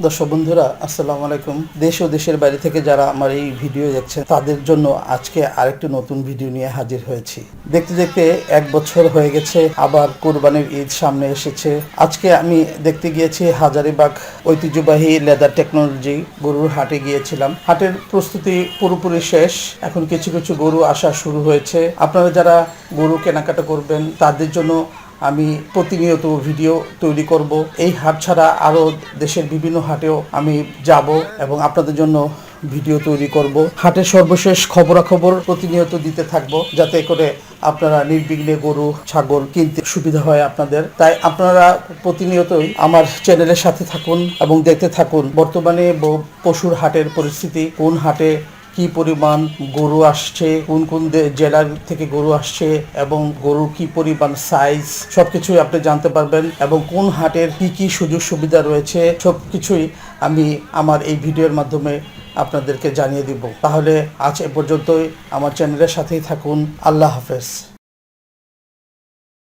দর্শক বন্ধুরা, আসসালামু আলাইকুম। দেশ ও দেশের বাইরে থেকে যারা আমার এই ভিডিও দেখছেন, তাদের জন্য আজকে আরেকটি নতুন ভিডিও নিয়ে হাজির হয়েছি। দেখতে দেখতে এক বছর হয়ে গেছে, আবার কোরবানির ঈদ সামনে এসেছে। আজকে আমি দেখতে গিয়েছি হাজারিবাগ ঐতিহ্যবাহী লেদার টেকনোলজি গরুর হাটে গিয়েছিলাম। হাটের প্রস্তুতি পুরোপুরি শেষ, এখন কিছু কিছু গরু আসা শুরু হয়েছে। আপনারা যারা গরু কেনাকাটা করবেন, তাদের জন্য আমি প্রতিনিয়ত ভিডিও তৈরি করব। এই হাট ছাড়া আরও দেশের বিভিন্ন হাটেও আমি যাব এবং আপনাদের জন্য ভিডিও তৈরি করব। হাটের সর্বশেষ খবরাখবর প্রতিনিয়ত দিতে থাকব যাতে করে আপনারা নির্বিঘ্নে গরু, ছাগল কিনতে সুবিধা হয় আপনাদের। তাই আপনারা প্রতিনিয়তই আমার চ্যানেলের সাথে থাকুন এবং দেখতে থাকুন বর্তমানে পশুর হাটের পরিস্থিতি, কোন হাটে কি পরিমাণ গরু আসছে, কোন কোন জেলার থেকে গরু আসছে এবং গরুর কি পরিমাণ সাইজ সবকিছুই আপনি জানতে পারবেন এবং কোন হাটের কি কি সুযোগ সুবিধা রয়েছে সব কিছুই আমি আমার এই ভিডিওর মাধ্যমে আপনাদেরকে জানিয়ে দিব। তাহলে আজ এ পর্যন্তই। আমার চ্যানেলের সাথেই থাকুন। আল্লাহ হাফেজ।